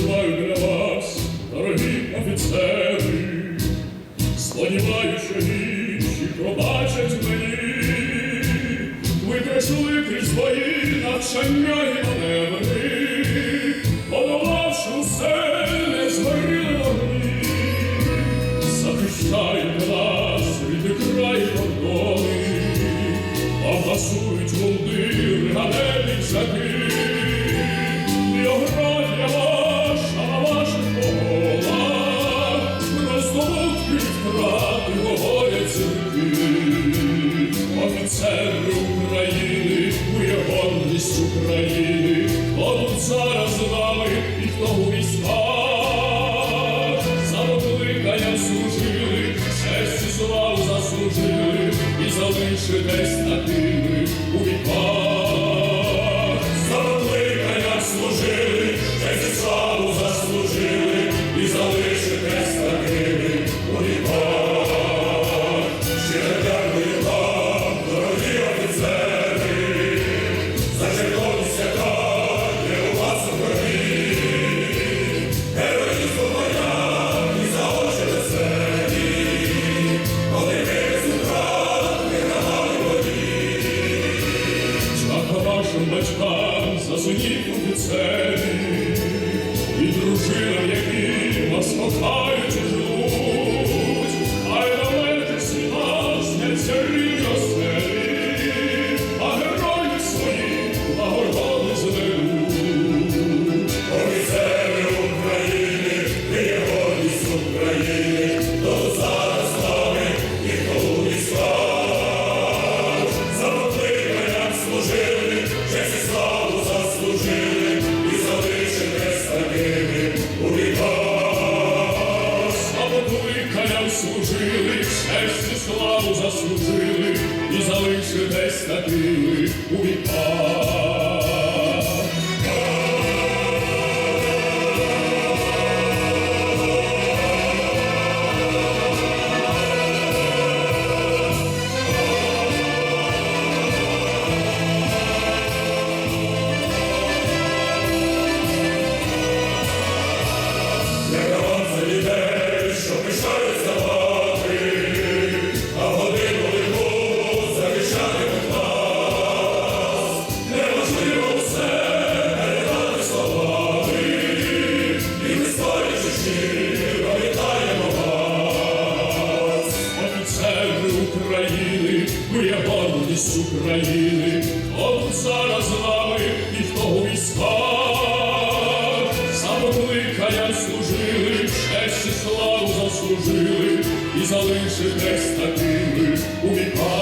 Знаю для вас, дорогі офіцери, сподіваюся, що інші пробачать мені, ви пройшли крізь свої навчання і маневри, подолавши усе не згоріли вогні, захищають вас від краю кордони, а пасують мундири, а не і десь на у батькам за синів віках. Служили, честь і славу заслужили, і залишитесь такими у віках. України, моя гордість України, тут зараз з нами і хто у війська, За покликанням служили, честь і славу заслужили, і залишитесь такими у віках.